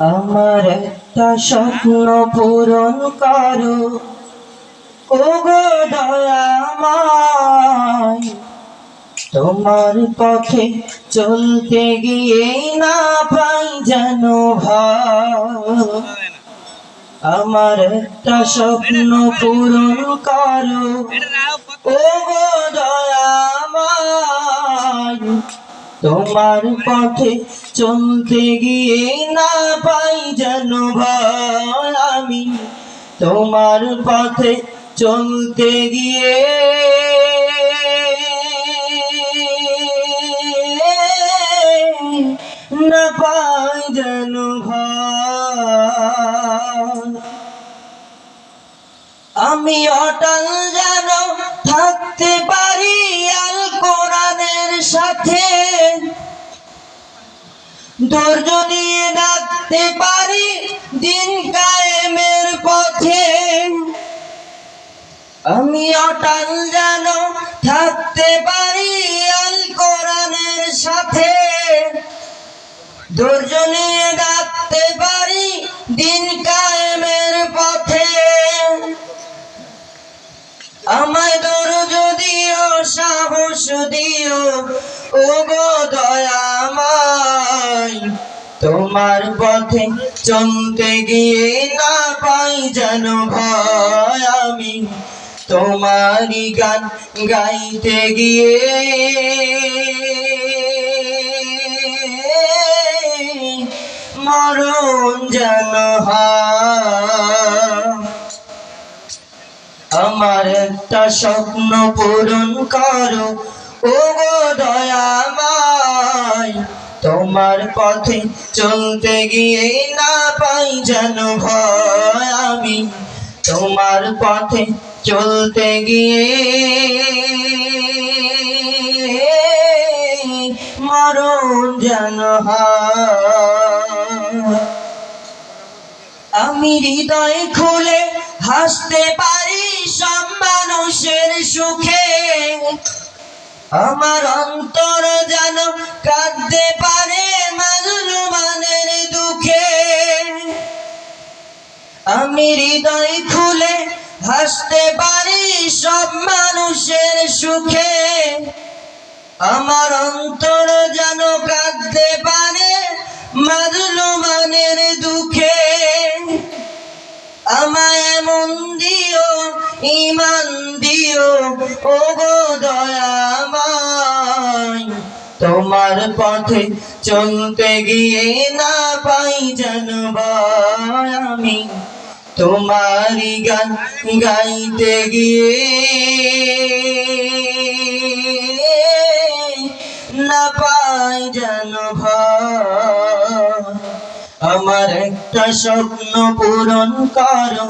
আমার একটা স্বপ্ন পূরণ করো। ও গো দয়াময় তোমার পথে চলতে গিয়ে না পাই যেন আমার একটা স্বপ্ন পূরণ করো। ও গো দয়াময় তোমার পথে চলতে গিয়ে না পাই যেন ভয় আমি। তোমার পথে চলতে গিয়ে না পাই যেন আমি অটল যেন থাকতে পারি আল কোরআনের সাথে। ধৈর্য নিয়ে ডাকতে পারি দিন কায়েমের পথে। আমি অটল যেন থাকতে পারি আল কোরআনের সাথে। ধৈর্য নিয়ে ডাকতে পারি দিন কায়েমের পথে। আমায় দরজ দিও, সাহস দিও ও গো তোমার পথে চলতে গিয়ে না পাই যেন ভয় আমি। তোমারই গান গাইতে গিয়ে মরণ যেন আমার একটা স্বপ্ন পূরণ করো ও দয়াময়। তোমার পথে চলতে গিয়ে না পাই যেন ভয় আমি। তোমার পথে চলতে গিয়ে মরণ যেন আমি হৃদয় খুলে হাসতে পারি সব মানুষের সুখে। আমার অন্তর আমি হৃদয় খুলে হাসতে পারি সব মানুষের সুখে। আমার অন্তর যেন কাঁদতে পারে মাজলুমানের দুঃখে। আমায় মন দিও, ইমান দিও ও পথে চলতে গিয়ে না পাই ভয় আমি। তোমারই গান গাইতে গিয়ে না পাই ভয় আমার একটা স্বপ্ন পূরণ করো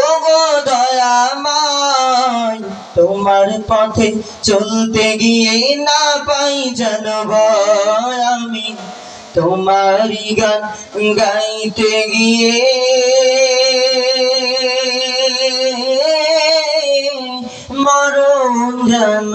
ও গো দয়াময়। তোমার পথে চলতে গিয়ে না পাই যেন আমি। তোমারি গান গাইতে গিয়ে মরণ যেন